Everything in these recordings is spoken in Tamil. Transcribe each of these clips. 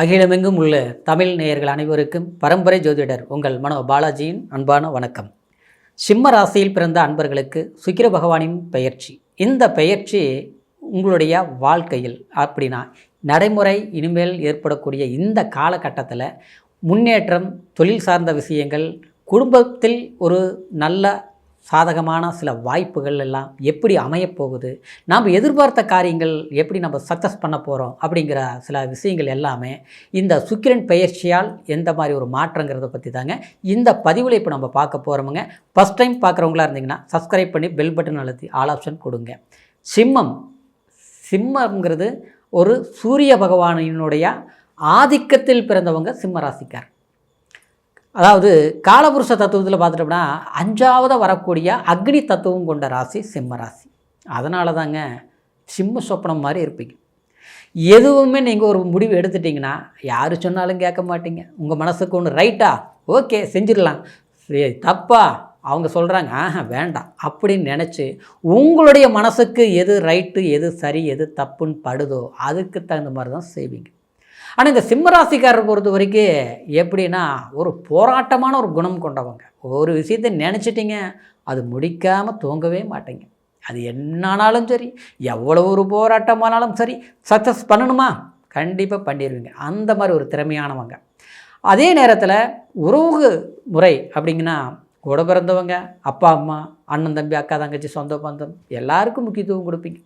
அகிலமெங்கும் உள்ள தமிழ் நேயர்கள் அனைவருக்கும் பரம்பரை ஜோதிடர் உங்கள் மனோ பாலாஜியின் அன்பான வணக்கம். சிம்ம ராசியில் பிறந்த அன்பர்களுக்கு சுக்கிர பகவானின் பெயர்ச்சி. இந்த பெயர்ச்சி உங்களுடைய வாழ்க்கையில் அப்படின்னா நடைமுறை இனிமேல் ஏற்படக்கூடிய இந்த காலகட்டத்தில் முன்னேற்றம் தொழில் சார்ந்த விஷயங்கள் குடும்பத்தில் ஒரு நல்ல சாதகமான சில வாய்ப்புகள் எல்லாம் எப்படி அமையப்போகுது நாம் எதிர்பார்த்த காரியங்கள் எப்படி நம்ம சக்ஸஸ் பண்ண போகிறோம் அப்படிங்கிற சில விஷயங்கள் எல்லாமே இந்த சுக்கிரன் பெயர்ச்சியால் எந்த மாதிரி ஒரு மாற்றங்கிறத பற்றி தாங்க இந்த பதிவில் இப்போ நம்ம பார்க்க போகிறோமுங்க ஃபஸ்ட் டைம் பார்க்குறவங்களா இருந்தீங்கன்னா சப்ஸ்கிரைப் பண்ணி பெல் பட்டன் அழுத்தி ஆல் ஆப்ஷன் கொடுங்க. சிம்மம். சிம்மங்கிறது ஒரு சூரிய பகவானினுடைய ஆதிக்கத்தில் பிறந்தவங்க சிம்ம ராசிக்கார். அதாவது காலபுருஷ தத்துவத்தில் பார்த்துட்டோம்னா அஞ்சாவதாக வரக்கூடிய அக்னி தத்துவம் கொண்ட ராசி சிம்ம ராசி. அதனால தாங்க சிம்ம சொப்பனம் மாதிரி இருப்பீங்க. எதுவுமே நீங்கள் ஒரு முடிவு எடுத்துட்டிங்கன்னா யார் சொன்னாலும் கேட்க மாட்டீங்க. உங்கள் மனசுக்கு ஒன்று ரைட்டா? ஓகே செஞ்சிடலாம். சரி தப்பா? அவங்க சொல்கிறாங்க ஆஹா வேண்டாம். அப்படின்னு நினச்சி உங்களுடைய மனசுக்கு எது ரைட்டு எது சரி எது தப்புன்னு படுதோ அதுக்கு தகுந்த மாதிரி தான் செய்வீங்க. ஆனால் இந்த சிம்மராசிக்காரர் பொறுத்த வரைக்கும் எப்படின்னா ஒரு போராட்டமான ஒரு குணம் கொண்டவங்க. ஒரு விஷயத்தை நினச்சிட்டிங்க அது முடிக்காமல் தூங்கவே மாட்டேங்க. அது என்னானாலும் சரி எவ்வளோ ஒரு போராட்டமானாலும் சரி சக்ஸஸ் பண்ணணுமா? கண்டிப்பாக பண்ணிடுவீங்க அந்த மாதிரி ஒரு திறமையானவங்க. அதே நேரத்தில் உறவு முறை அப்படிங்கன்னா கூட பிறந்தவங்க அப்பா அம்மா அண்ணன் தம்பி அக்கா தங்கச்சி சொந்த பந்தம் எல்லாருக்கும் முக்கியத்துவம் கொடுப்பீங்க.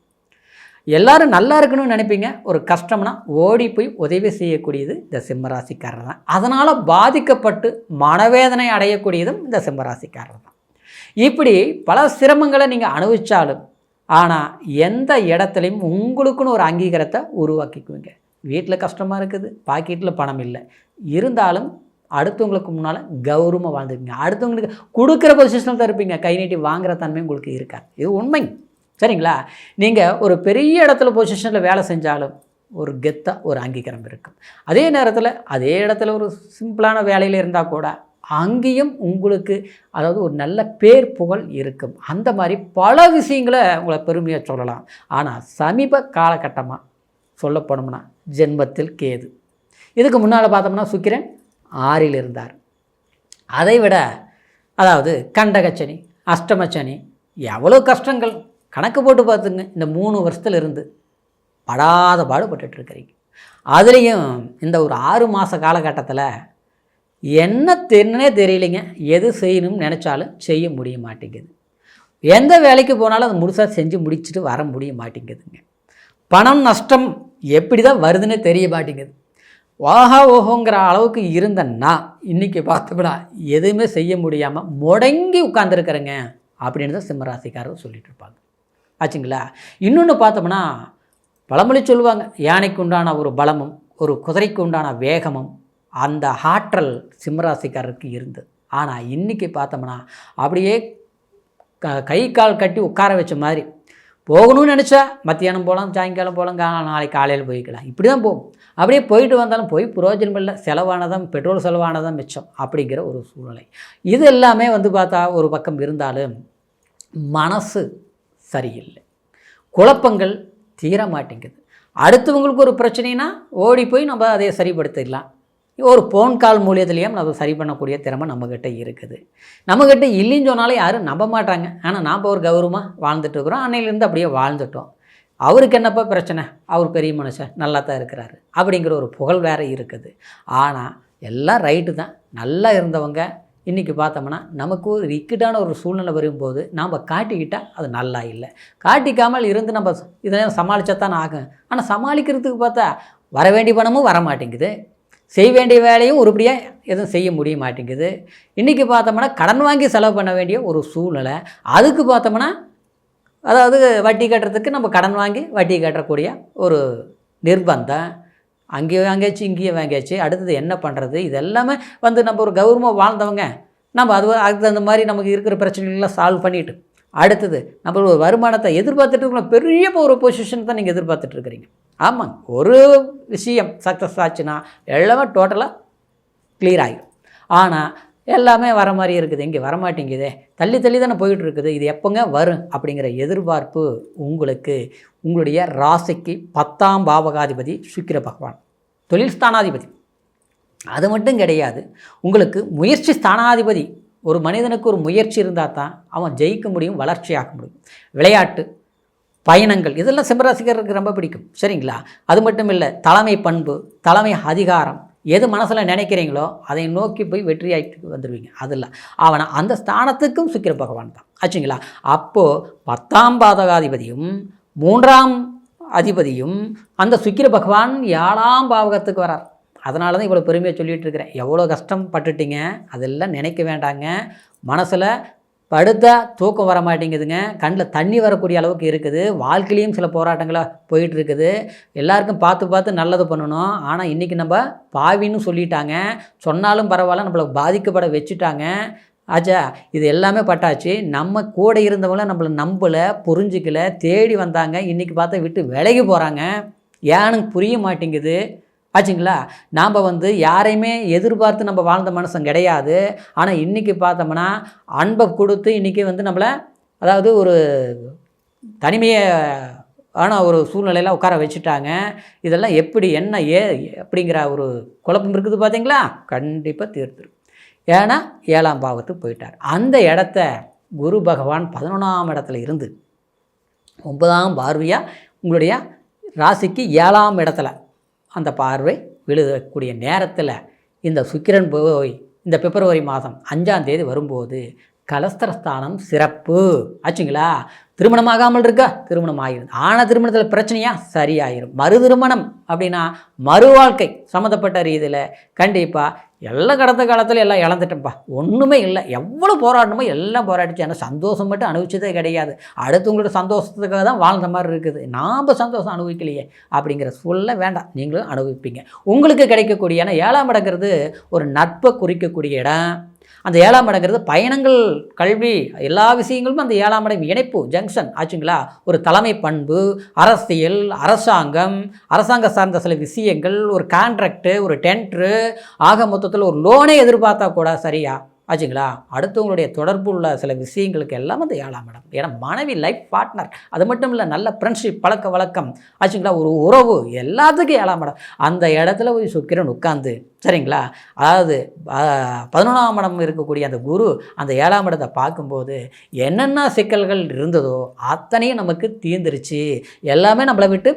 எல்லாரும் நல்லா இருக்கணும்னு நினைப்பீங்க. ஒரு கஷ்டம்னா ஓடி போய் உதவி செய்யக்கூடியது இந்த சிம்மராசிக்காரர் தான். அதனால் பாதிக்கப்பட்டு மனவேதனை அடையக்கூடியதும் இந்த சிம்மராசிக்காரர் தான். இப்படி பல சிரமங்களை நீங்கள் அனுபவித்தாலும் ஆனால் எந்த இடத்துலையும் உங்களுக்குன்னு ஒரு அங்கீகாரத்தை உருவாக்கிக்குவீங்க. வீட்டில் கஷ்டமாக இருக்குது பாக்கெட்டில் பணம் இல்லை. இருந்தாலும் அடுத்தவங்களுக்கு முன்னால் கௌரவமாக வாழ்ந்துக்குங்க. அடுத்தவங்களுக்கு கொடுக்குற பொசிஷனில் தான் இருப்பீங்க. கை நீட்டி வாங்குற தன்மை உங்களுக்கு இருக்காது. இது உண்மை. சரிங்களா? நீங்கள் ஒரு பெரிய இடத்துல பொசிஷனில் வேலை செஞ்சாலும் ஒரு கெத்தாக ஒரு அங்கீகாரம் இருக்கும். அதே நேரத்தில் அதே இடத்துல ஒரு சிம்பிளான வேலையில் இருந்தால் கூட அங்கேயும் உங்களுக்கு அதாவது ஒரு நல்ல பேர் புகழ் இருக்கும். அந்த மாதிரி பல விஷயங்களை உங்களை பெருமையாக சொல்லலாம். ஆனால் சமீப காலகட்டமாக சொல்லப்போனோம்னா ஜென்மத்தில் கேது. இதுக்கு முன்னால் பார்த்தோம்னா சுக்கிரன் ஆறில் இருந்தார். அதை விட அதாவது கண்டகச்சனி அஷ்டமச்சனி எவ்வளோ கஷ்டங்கள் கணக்கு போட்டு பார்த்துங்க இந்த மூணு வருஷத்துல இருந்து படாத பாடுபட்டுருக்கிறீங்க அதுலேயும் இந்த ஒரு ஆறு மாத காலகட்டத்தில் என்ன தென்னே தெரியலைங்க. எது செய்யணும்னு நினச்சாலும் செய்ய முடிய மாட்டேங்குது. எந்த வேலைக்கு போனாலும் அதை முழுசாக செஞ்சு முடிச்சுட்டு வர முடிய மாட்டேங்குதுங்க. பணம் நஷ்டம் எப்படி தான் வருதுன்னே தெரிய மாட்டேங்குது. வாஹா ஓஹோங்கிற அளவுக்கு இருந்தேன்னா இன்றைக்கி பார்த்தோம்னா எதுவுமே செய்ய முடியாமல் முடங்கி உட்காந்துருக்குறேங்க அப்படின்னு தான் சிம்மராசிக்காரர் சொல்லிட்டு இருப்பாங்க. ஆச்சுங்களா? இன்னொன்று பார்த்தோம்னா பழமொழி சொல்லுவாங்க யானைக்கு உண்டான ஒரு பலமும் ஒரு குதிரைக்கு உண்டான வேகமும் அந்த ஆற்றல் சிம்மராசிக்காரருக்கு இருந்தது. ஆனால் இன்றைக்கி பார்த்தோம்னா அப்படியே க கை கால் கட்டி உட்கார வச்ச மாதிரி போகணும்னு நினச்சா மத்தியானம் போகலாம் சாயங்காலம் போகலாம் கா நாளைக்கு காலையில் போய்க்கலாம். இப்படி தான் போகும். அப்படியே போயிட்டு வந்தாலும் போய் பிரயோஜனம் இல்லை செலவானதான் பெட்ரோல் செலவானதான் மிச்சம் அப்படிங்கிற ஒரு சூழ்நிலை. இது எல்லாமே வந்து பார்த்தா ஒரு பக்கம் இருந்தாலும் மனசு சரியில்லை. குழப்பங்கள் தீர மாட்டேங்குது. அடுத்தவங்களுக்கு ஒரு பிரச்சனைனா ஓடி போய் நம்ம அதை சரிப்படுத்திடலாம். ஒரு ஃபோன் கால் மூலியத்துலேயும் நம்ம சரி பண்ணக்கூடிய திறமை நம்மக்கிட்ட இருக்குது. நம்மக்கிட்ட இல்லைன்னு சொன்னாலும் யாரும் நம்ப மாட்டாங்க. ஆனால் நாம் ஒரு கௌரவமாக வாழ்ந்துட்டு இருக்கிறோம். அன்னையிலேருந்து அப்படியே வாழ்ந்துட்டோம். அவருக்கு என்னப்பா பிரச்சனை? அவர் பெரிய மனுஷன் நல்லா தான் இருக்கிறாரு அப்படிங்கிற ஒரு புகழ் வேறு இருக்குது. ஆனால் எல்லாம் ரைட்டு தான். நல்லா இருந்தவங்க இன்றைக்கி பார்த்தோம்னா நமக்கு ஒரு இக்கட்டான ஒரு சூழ்நிலை வரும்போது நாம் காட்டிக்கிட்டால் அது நல்லா இல்லை. காட்டிக்காமல் இருந்து நம்ம இதெல்லாம் சமாளித்தா தான் ஆகும். ஆனால் சமாளிக்கிறதுக்கு பார்த்தா வர வேண்டிய பணமும் வர மாட்டேங்குது. செய்ய வேண்டிய வேலையும் உருப்படியாக எதுவும் செய்ய முடிய மாட்டேங்குது. இன்றைக்கி பார்த்தோம்னா கடன் வாங்கி செலவு பண்ண வேண்டிய ஒரு சூழ்நிலை. அதுக்கு பார்த்தோம்னா அதாவது வட்டி கட்டுறதுக்கு நம்ம கடன் வாங்கி வட்டி கட்டக்கூடிய ஒரு நிர்பந்தம். அங்கேயோ வாங்கியாச்சு இங்கேயும் வாங்கியாச்சு. அடுத்தது என்ன பண்ணுறது இது எல்லாமே வந்து நம்ம ஒரு கௌரவமாக வாழ்ந்தவங்க. நம்ம அது அதுக்கு தகுந்த மாதிரி நமக்கு இருக்கிற பிரச்சனைகள்லாம் சால்வ் பண்ணிவிட்டு அடுத்தது நம்ம ஒரு வருமானத்தை எதிர்பார்த்துட்டு இருக்கோம். பெரிய ஒரு பொசிஷன் தான் நீங்கள் எதிர்பார்த்துட்டு இருக்கிறீங்க. ஆமாங்க ஒரு விஷயம் சக்ஸஸ் ஆச்சுன்னா எல்லாமே டோட்டலாக கிளியர் ஆகிடும் ஆனால் எல்லாமே வர மாதிரி இருக்குது. இங்கே வரமாட்டேங்குதே. தள்ளி தள்ளி தானே போயிட்டு இருக்குது. இது எப்போங்க வரும்? அப்படிங்கிற எதிர்பார்ப்பு உங்களுக்கு உங்களுடைய ராசிக்கு பத்தாம் பாவகாதிபதி சுக்கிர பகவான். தொழில் ஸ்தானாதிபதி அது மட்டும் கிடையாது உங்களுக்கு முயற்சி ஸ்தானாதிபதி ஒரு மனிதனுக்கு ஒரு முயற்சி இருந்தால் தான் அவன் ஜெயிக்க முடியும் வளர்ச்சியாக்க முடியும். விளையாட்டு பயணங்கள் இதெல்லாம் சிம்மராசிக்காரருக்கு ரொம்ப பிடிக்கும் சரிங்களா? அது மட்டும் இல்லை தலைமை பண்பு தலைமை அதிகாரம் எது மனசில் நினைக்கிறீங்களோ அதை நோக்கி போய் வெற்றியாயிட்டு வந்துடுவீங்க அதெல்லாம் அவன் அவனை அந்த ஸ்தானத்துக்கும் சுக்கிர பகவான் தான் ஆச்சுங்களா? அப்போது பத்தாம் பாதகாதிபதியும் மூன்றாம் அதிபதியும் அந்த சுக்கிர பகவான் ஏழாம் பாவகத்துக்கு வரார். அதனால தான் இவ்வளோ பெருமையாக சொல்லிகிட்டு இருக்கிறேன். எவ்வளோ கஷ்டம் பட்டுட்டீங்க? அதெல்லாம் நினைக்க வேண்டாங்க. மனசில் படுத்தா தூக்கம் வர மாட்டேங்குதுங்க. கண்ணில் தண்ணி வரக்கூடிய அளவுக்கு இருக்குது. வாழ்க்கையிலையும் சில போராட்டங்களாக போயிட்டு இருக்குது. எல்லாருக்கும் பார்த்து பார்த்து நல்லது பண்ணணும். ஆனால் இன்றைக்கி நம்ம பாவின்னு சொல்லிட்டாங்க. சொன்னாலும் பரவாயில்ல நம்மளை பாதிக்கப்பட வச்சுட்டாங்க. ஆச்சா இது எல்லாமே பட்டாச்சு. நம்ம கூட இருந்தவங்கள நம்மளை நம்பலை புரிஞ்சிக்கல தேடி வந்தாங்க. இன்றைக்கி பார்த்தா விட்டு விலகி போகிறாங்க ஏன்னு புரிய மாட்டேங்குது. ஆச்சுங்களா? நாம் வந்து யாரையுமே எதிர்பார்த்து நம்ம வாழ்ந்த மனுஷன் கிடையாது. ஆனால் இன்றைக்கி பார்த்தோம்னா அன்பை கொடுத்து இன்றைக்கி வந்து நம்மளை அதாவது ஒரு தனிமையை ஆனால் ஒரு சூழ்நிலையில் உட்கார வச்சுட்டாங்க. இதெல்லாம் எப்படி என்ன ஏ அப்படிங்கிற ஒரு குழப்பம் இருக்குது பார்த்தீங்களா? கண்டிப்பாக தீர்த்துருக்கு ஏன்னா ஏழாம் பாவத்துக்கு போயிட்டார். அந்த இடத்த குரு பகவான் பதினொன்றாம் இடத்துல இருந்து ஒன்பதாம் பார்வையாக உங்களுடைய ராசிக்கு ஏழாம் இடத்துல அந்த பார்வை விழுதக்கூடிய நேரத்தில் இந்த சுக்கிரன் போய் இந்த பிப்ரவரி மாதம் அஞ்சாம் தேதி வரும்போது கலஸ்தரஸ்தானம் சிறப்பு. ஆச்சுங்களா? திருமணம் ஆகாமல் இருக்கா? திருமணம் ஆகிடும் ஆன திருமணத்தில் பிரச்சனையா? சரியாயிரும். மறு திருமணம் அப்படின்னா மறு வாழ்க்கை சம்மந்தப்பட்ட ரீதியில் கண்டிப்பாக எல்லாம் கடந்த காலத்தில் எல்லாம் இழந்துட்டேன்ப்பா ஒன்றுமே இல்லை. எவ்வளோ போராடணுமோ எல்லாம் போராடிச்சு. ஆனால் சந்தோஷம் மட்டும் அனுபவிச்சதே கிடையாது. அடுத்தவங்களோட சந்தோஷத்துக்காக தான் வாழ்ந்த மாதிரி இருக்குது. நாம் சந்தோஷம் அனுபவிக்கலையே அப்படிங்கிற சூழலை வேண்டாம். நீங்களும் அனுபவிப்பீங்க. உங்களுக்கு கிடைக்கக்கூடிய ஏன்னா ஏழாம் இடங்கிறது ஒரு நட்பை குறிக்கக்கூடிய இடம். அந்த ஏழாம் இடங்கிறது பயணங்கள் கல்வி எல்லா விஷயங்களும் அந்த ஏழாம் இடம் இணைப்பு ஜங்ஷன் ஆச்சுங்களா? ஒரு தலைமை பண்பு அரசியல் அரசாங்கம் அரசாங்க சார்ந்த சில விஷயங்கள் ஒரு கான்ட்ராக்டு ஒரு டென்ட்ரு ஆக மொத்தத்தில் ஒரு லோனே எதிர்பார்த்தா கூட சரியா? ஆச்சுங்களா? அடுத்தவங்களுடைய தொடர்பு உள்ள சில விஷயங்களுக்கு எல்லாம் வந்து ஏழாம் இடம். ஏன்னா மனைவி லைஃப் பார்ட்னர் அது மட்டும் இல்லை நல்ல ஃப்ரெண்ட்ஷிப் பழக்க வழக்கம். ஆச்சுங்களா? ஒரு உறவு எல்லாத்துக்கும் ஏழாம் இடம். அந்த இடத்துல போய் சுக்கிரன் உட்காந்து சரிங்களா? அதாவது பதினொன்றாம் இடம் இருக்கக்கூடிய அந்த குரு அந்த ஏழாம் இடத்தை பார்க்கும்போது என்னென்ன சிக்கல்கள் இருந்ததோ அத்தனையும் நமக்கு தீர்ந்துருச்சு. எல்லாமே நம்மளை விட்டு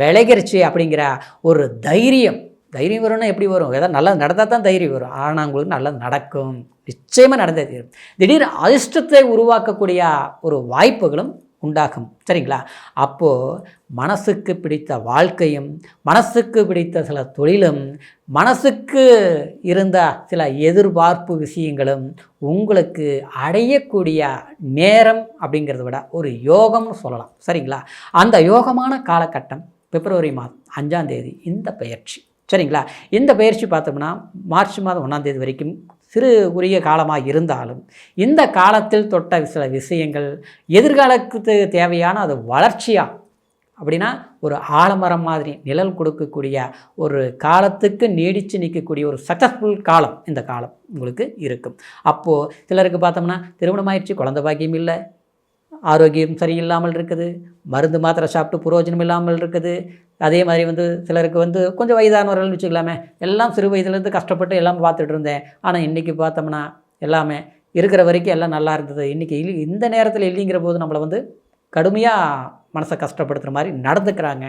விளைகிருச்சு அப்படிங்கிற ஒரு தைரியம். தைரியம் வரும்னா எப்படி வரும்? ஏதாவது நல்லது நடந்தால் தான் தைரியம் வரும். ஆனால் உங்களுக்கு நல்லது நடக்கும். நிச்சயமாக நடந்தே தீரும். திடீர் அதிர்ஷ்டத்தை உருவாக்கக்கூடிய ஒரு வாய்ப்புகளும் உண்டாகும். சரிங்களா? அப்போது மனசுக்கு பிடித்த வாழ்க்கையும் மனசுக்கு பிடித்த சில தொழிலும் மனசுக்கு இருந்த சில எதிர்பார்ப்பு விஷயங்களும் உங்களுக்கு அடையக்கூடிய நேரம் அப்படிங்கிறத விட ஒரு யோகம்னு சொல்லலாம். சரிங்களா? அந்த யோகமான காலகட்டம் பிப்ரவரி மாதம் அஞ்சாம் தேதி இந்த பயிற்சி. சரிங்களா? இந்த பயிற்சி பார்த்தோம்னா மார்ச் மாதம் ஒன்றாந்தேதி வரைக்கும் சிறு உரிய காலமாக இருந்தாலும் இந்த காலத்தில் தொட்ட சில விஷயங்கள் எதிர்காலத்துக்கு தேவையான அது வளர்ச்சியாக அப்படின்னா ஒரு ஆலமரம் மாதிரி நிழல் கொடுக்கக்கூடிய ஒரு காலத்துக்கு நீடித்து நிற்கக்கூடிய ஒரு சக்ஸஸ்ஃபுல் காலம் இந்த காலம் உங்களுக்கு இருக்கும். அப்போது சிலருக்கு பார்த்தோம்னா திருமணம் ஆயிடுச்சு குழந்தை பாக்கியம் இல்லை ஆரோக்கியம் சரியில்லாமல் இருக்குது மருந்து மாத்திரை சாப்பிட்டு புரோஜனம் இல்லாமல் இருக்குது. அதே மாதிரி வந்து சிலருக்கு வந்து கொஞ்சம் வயதானவர்கள் வச்சுக்கலாமே. எல்லாம் சிறு வயதுலேருந்து கஷ்டப்பட்டு எல்லாம் பார்த்துட்டு இருந்தேன். ஆனால் இன்றைக்கி பார்த்தோம்னா எல்லாமே இருக்கிற வரைக்கும் எல்லாம் நல்லா இருந்தது. இன்றைக்கி இல்லை இந்த நேரத்தில் இல்லைங்கிற போது நம்மளை வந்து கடுமையாக மனசை கஷ்டப்படுத்துகிற மாதிரி நடந்துக்கிறாங்க.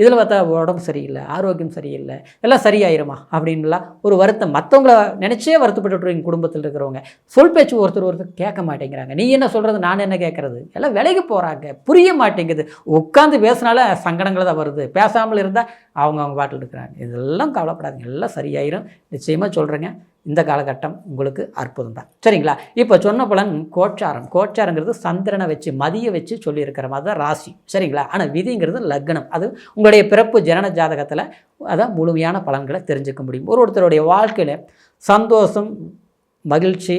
இதில் பார்த்தா உடம்பு சரியில்லை ஆரோக்கியம் சரியில்லை எல்லாம் சரியாயிருமா அப்படின்லாம் ஒரு வருத்தம். மற்றவங்கள நினச்சே வருத்தப்பட்டுருவீங்க குடும்பத்தில் இருக்கிறவங்க. சொல் பேச்சு ஒருத்தர் ஒருத்தர் கேட்க மாட்டேங்கிறாங்க. நீ என்ன சொல்கிறது நான் என்ன கேட்குறது? எல்லாம் விலைக்கு போகிறாங்க புரிய மாட்டேங்குது. உட்காந்து பேசினால சங்கடங்கள் தான் வருது. பேசாமல் இருந்தால் அவங்க அவங்க பாட்டில் இருக்கிறாங்க. இதெல்லாம் கவலைப்படாதுங்க. எல்லாம் சரியாயிரும். நிச்சயமாக சொல்கிறேங்க இந்த காலகட்டம் உங்களுக்கு அற்புதம் தான் சரிங்களா? இப்போ சொன்ன பலன் கோச்சாரம். கோச்சாரங்கிறது சந்திரனை வச்சு மதிய வச்சு சொல்லியிருக்கிற மாதிரி தான் ராசி. சரிங்களா? ஆனால் விதிங்கிறது லக்னம். அது உங்களுடைய பிறப்பு ஜனன ஜாதகத்தில் அதான் முழுமையான பலன்களை தெரிஞ்சுக்க முடியும். ஒரு ஒருத்தருடைய வாழ்க்கையில் சந்தோஷம் மகிழ்ச்சி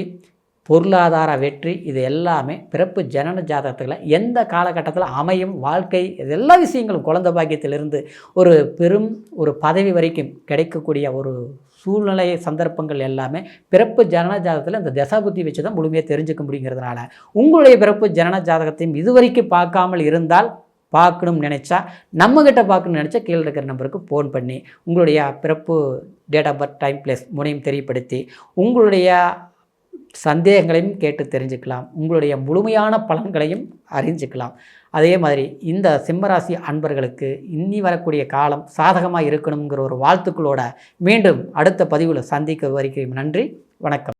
பொருளாதார வெற்றி இது எல்லாமே பிறப்பு ஜனன ஜாதகத்தில் எந்த காலகட்டத்தில் அமையும் வாழ்க்கை இது எல்லா விஷயங்களும் குழந்தை பாக்கியத்திலிருந்து ஒரு பெரும் ஒரு பதவி வரைக்கும் கிடைக்கக்கூடிய ஒரு சூழ்நிலை சந்தர்ப்பங்கள் எல்லாமே பிறப்பு ஜனன ஜாதகத்தில் இந்த தசாபுத்தி வச்சு தான் முழுமையாக தெரிஞ்சுக்க முடியுங்கிறதுனால. உங்களுடைய பிறப்பு ஜனன ஜாதகத்தையும் இதுவரைக்கும் பார்க்காமல் இருந்தால் பார்க்கணும்னு நினச்சா நம்மக்கிட்ட பார்க்கணும்னு நினச்சா கீழே இருக்கிற நம்பருக்கு ஃபோன் பண்ணி உங்களுடைய பிறப்பு date of birth time place முனையும் தெரியப்படுத்தி உங்களுடைய சந்தேகங்களையும் கேட்டு தெரிஞ்சுக்கலாம். உங்களுடைய முழுமையான பலன்களையும் அறிஞ்சுக்கலாம். அதே மாதிரி இந்த சிம்மராசி அன்பர்களுக்கு இன்னி வரக்கூடிய காலம் சாதகமாக இருக்கணுங்கிற ஒரு வாழ்த்துக்களோட மீண்டும் அடுத்த பதிவில் சந்திக்க வரைக்கும் நன்றி வணக்கம்.